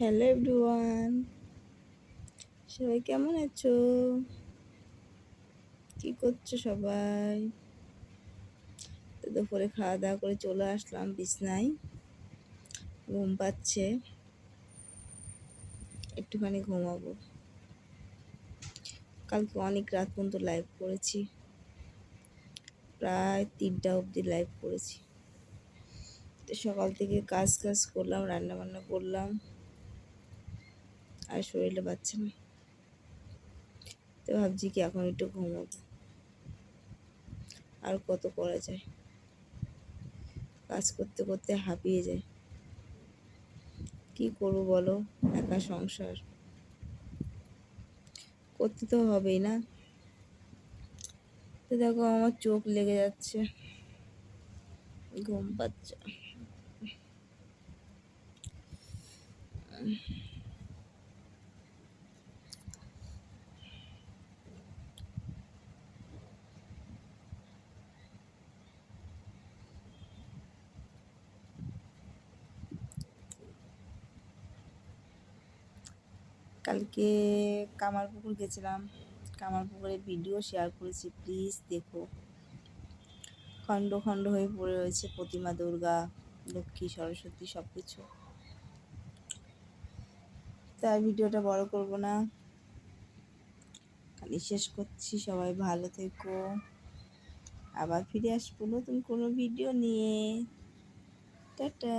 Hello everyone সবাই কেমন আছো? কি করছ সবাই? তো দুপুরে খাওয়া দাওয়া করে চলে আসলাম বিছনায়। ঘুম পাচ্ছে। একটুখানি ঘুমাবো। কালকে অনেক রাত পর্যন্ত লাইভ করেছি। প্রায় তিনটা অবধি লাইভ করেছি। তো সকাল থেকে কাজ কাজ করলাম রান্না বান্না করলাম। আর শরীরে পাচ্ছে না। তো ভাবছি কি এখন একটু ঘুমাবো। আর কত করা যায়? কাজ করতে করতে হাঁপিয়ে যায় কি করব বলো? একা সংসার। করতে তো হবেই না। তো দেখো আমার চোখ লেগে যাচ্ছে। ঘুম পাচ্ছে। কালকে কামারপুকুর গেছিলাম। কামারপুকুরের ভিডিও শেয়ার করেছি প্লিজ দেখো। খণ্ড খণ্ড হয়ে পড়ে রয়েছে প্রতিমা, দুর্গা, লক্ষ্মী, সরস্বতী সব কিছু তাই ভিডিওটা বড় করব না। খালি শেষ করছি, সবাই ভালো থেকো। আবার ফিরে আসব নতুন কোনো ভিডিও নিয়ে। টাটা।